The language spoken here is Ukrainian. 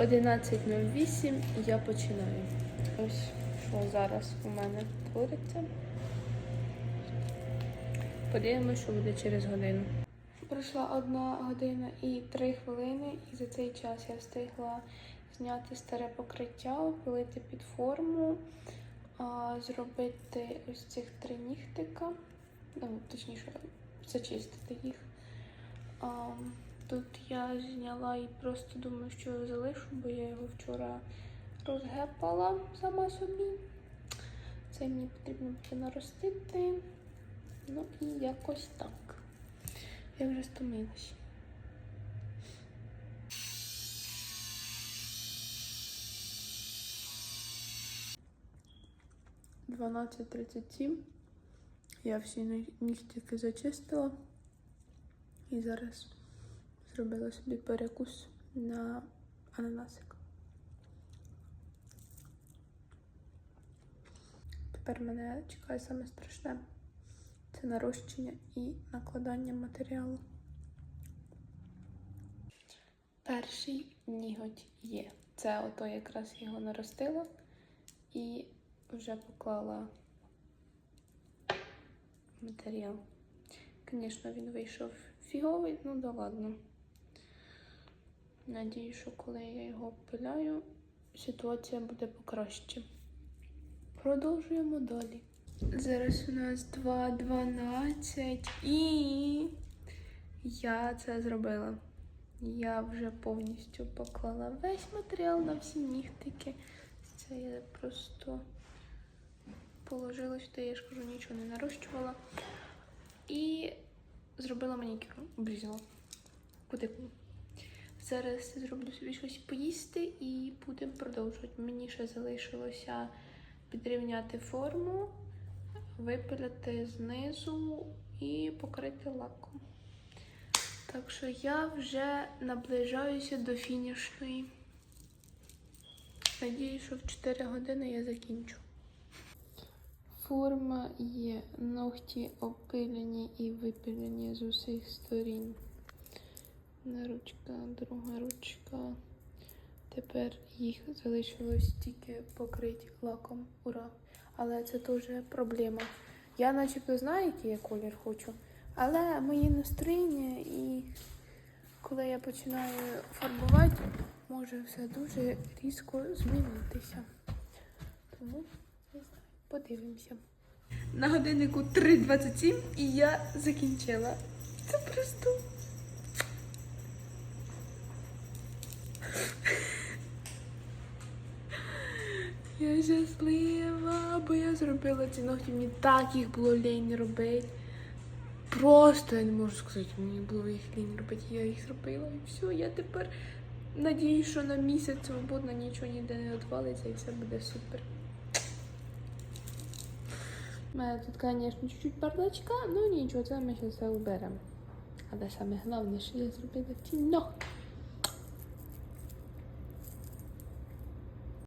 11.08 я починаю. Ось що зараз у мене твориться. Подивимось, що буде через годину. Пройшла одна година і три хвилини, і за цей час я встигла зняти старе покриття, опилити під форму, зробити ось цих три нігтика, ну, точніше, зачистити їх. Тут я зняла і просто думаю, що залишу, бо я його вчора розгепала сама собі. Це мені потрібно буде наростити. Ну і якось так. Я вже стомилась. Дванадцять тридцять сім. Я всі ні- нігтики зачистила. І зараз зробила собі перекус на ананасик. Тепер мене чекає саме страшне. Це нарощення і накладання матеріалу. Перший ніготь є. Це ото якраз його наростила і вже поклала матеріал. Звісно, він вийшов фіговий, ну да ладно. Надію, що коли я його обпиляю, ситуація буде покраще. Продовжуємо далі. Зараз у нас 2.12 і я це зробила. Я вже повністю поклала весь матеріал на всі нігтики. Це я просто положила сюди, я ж кажу, нічого не нарощувала. І зробила манікюр, обрізала кутикулу. Зараз зроблю собі щось поїсти і будемо продовжувати. Мені ще залишилося підрівняти форму, випиляти знизу і покрити лаком. Так що я вже наближаюся до фінішної. Надіюсь, що в 4 години я закінчу. Форма є, ногті опилені і випилені з усіх сторін. Одна ручка, друга ручка. Тепер їх залишилось тільки покрити лаком. Ура! Але це теж проблема. Я начебто знаю, який я колір хочу, але моє настроєння і коли я починаю фарбувати, може все дуже різко змінитися. Тому не знаю, подивимося. На годиннику 3.27 і я закінчила. Це просто. Я щаслива, бо я зробила ці ногті. Мені так їх було лінь робити. Просто я не можу сказати, мені було їх лінь робити. Я їх зробила і все. Я тепер надіюсь, що на місяць свободно нічого ніде не відвалиться і все буде супер. У мене тут, звісно, чуть-чуть бардачка, ну нічого, це ми ще все уберемо. Але саме головне, що я зробила ці ногті.